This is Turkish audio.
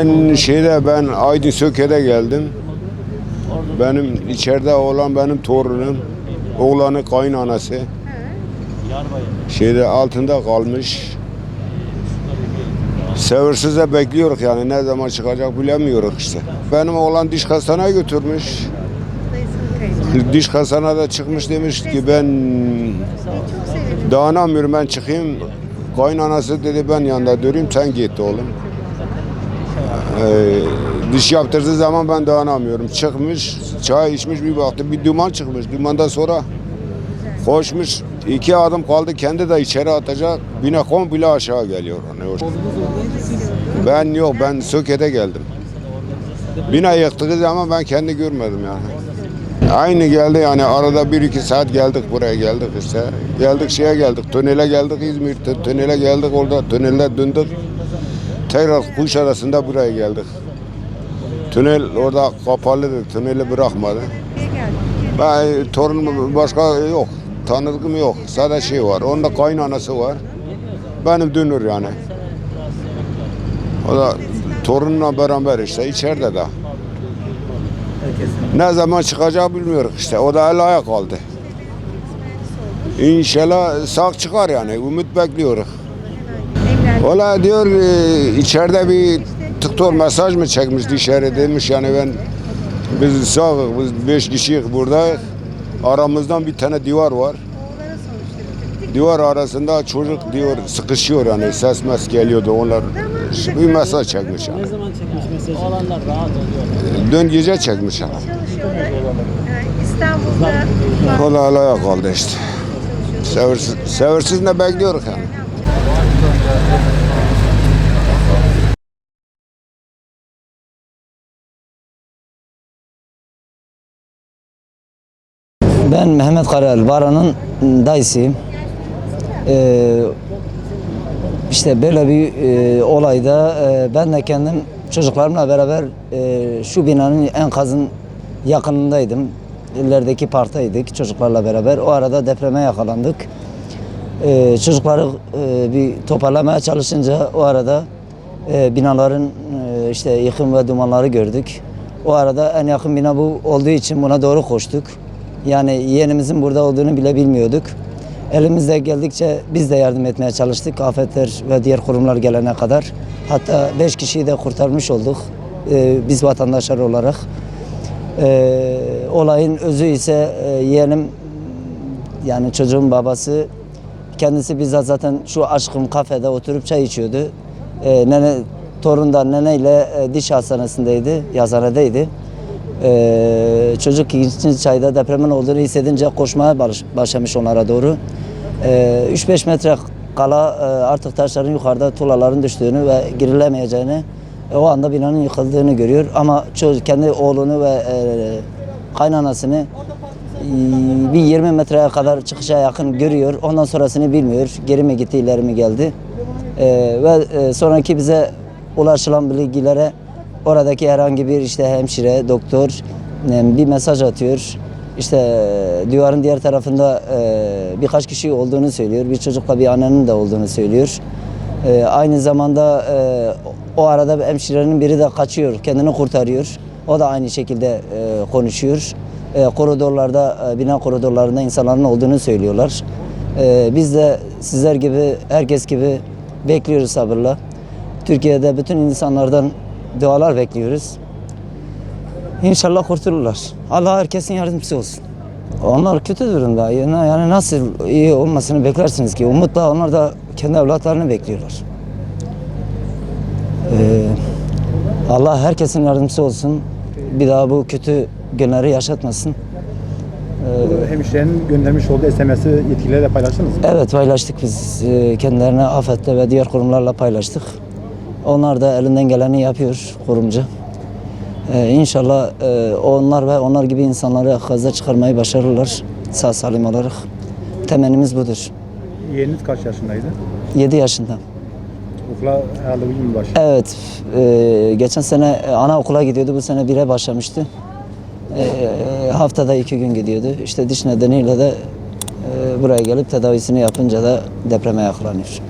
Ben şeyde ben Aydın Söke'de geldim. Benim içeride olan benim torunum, oğlanı kaynanası. Şeyde altında kalmış. Seversiz'e bekliyoruz yani ne zaman çıkacak bilemiyoruz işte. Benim oğlan diş hastaneye götürmüş. Diş hastanede çıkmış demiş ki ben dayanamıyorum ben çıkayım. Kaynanası dedi ben yanında durayım sen git oğlum. Ee, diş yaptırdığı zaman ben dayanamıyorum. Çıkmış, çay içmiş bir baktı bir duman çıkmış. Dumandan sonra koşmuş. iki adım kaldı kendi de içeri atacak. Bine komple aşağı geliyor. Hani Ben yok ben Söke'de geldim. Bina yıktığı zaman ben kendi görmedim yani. Aynı geldi yani arada bir iki saat geldik buraya geldik işte. Geldik şeye geldik tünele geldik İzmir tü- tünele geldik orada tünelde döndük. Tekrar Kuşadası'nda buraya geldik. Tünel orada kapalıdır tüneli bırakmadı. Ben torunum başka yok. Tanıdığım yok. Sadece şey var. Onun da kaynanası var. Benim dünür yani. O da torunla beraber işte içeride de. Ne zaman çıkacağı bilmiyoruz işte. O da el ayak kaldı. İnşallah sağ çıkar yani. Ümit bekliyoruz. Valla diyor e, içeride bir tıktör mesaj mı çekmiş dışarı demiş yani ben biz sağız biz beş kişiyiz burada aramızdan bir tane divar var. Divar arasında çocuk diyor sıkışıyor yani ses mes geliyordu onlar bir mesaj çekmiş yani. Ne zaman çekmiş mesajı? Olanlar rahat oluyor. Dün gece çekmiş yani. İstanbul'da Valla alaya kaldı işte. Seversiz, seversiz ne bekliyoruz yani. Ben Mehmet Karayel, Baran'ın dayısıyım. Ee, işte böyle bir e, olayda e, ben de kendim çocuklarımla beraber e, şu binanın enkazın yakınındaydım. İlerideki parktaydık çocuklarla beraber. O arada depreme yakalandık. E, çocukları e, bir toparlamaya çalışınca o arada e, binaların e, işte yıkım ve dumanları gördük. O arada en yakın bina bu olduğu için buna doğru koştuk. Yani yeğenimizin burada olduğunu bile bilmiyorduk. Elimizde geldikçe biz de yardım etmeye çalıştık. Afetler ve diğer kurumlar gelene kadar. Hatta beş kişiyi de kurtarmış olduk. e, biz vatandaşlar olarak. E, olayın özü ise e, yeğenim yani çocuğun babası kendisi bizzat zaten şu aşkım kafede oturup çay içiyordu. Ee, nene, torun da neneyle e, diş hastanesindeydi, yazanedeydi. Ee, çocuk ikinci çayda depremin olduğunu hissedince koşmaya baş- başlamış onlara doğru. Ee, 3-5 metre kala e, artık taşların yukarıda tuğlaların düştüğünü ve girilemeyeceğini e, o anda binanın yıkıldığını görüyor. Ama çocuk kendi oğlunu ve e, kaynanasını ee, bir 20 metreye kadar çıkışa yakın görüyor. Ondan sonrasını bilmiyor. Geri mi gitti, ileri mi geldi. Ee, ve e, sonraki bize ulaşılan bilgilere oradaki herhangi bir işte hemşire, doktor e, bir mesaj atıyor. İşte e, duvarın diğer tarafında e, birkaç kişi olduğunu söylüyor. Bir çocukla bir annenin de olduğunu söylüyor. Aynı zamanda o arada hemşirenin biri de kaçıyor, kendini kurtarıyor. O da aynı şekilde konuşuyor. Koridorlarda, e, bina koridorlarında insanların olduğunu söylüyorlar. Biz de sizler gibi, herkes gibi bekliyoruz sabırla. Türkiye'de bütün insanlardan dualar bekliyoruz. İnşallah kurtulurlar. Allah herkesin yardımcısı olsun. Onlar kötü durumda. Yani, nasıl iyi olmasını beklersiniz ki? Umutla onlar da kendi evlatlarını bekliyorlar. Ee, Allah herkesin yardımcısı olsun. Bir daha bu kötü günleri yaşatmasın. Bu hemşirenin göndermiş olduğu SMS'i yetkililerle paylaştınız mı? Evet paylaştık biz. Ee, Kendilerine AFAD'le ve diğer kurumlarla paylaştık. Onlar da elinden geleni yapıyor kurumcu. Ee, inşallah e, onlar ve onlar gibi insanları kaza çıkarmayı başarırlar sağ salim olarak. Temennimiz budur. Yeğeniniz kaç yaşındaydı? 7 yaşında. Okula herhalde bugün mü başladı? Evet, e, geçen sene e, anaokula gidiyordu, bu sene 1'e başlamıştı. E, haftada iki gün gidiyordu. İşte diş nedeniyle de e, buraya gelip tedavisini yapınca da depreme yakalanıyor.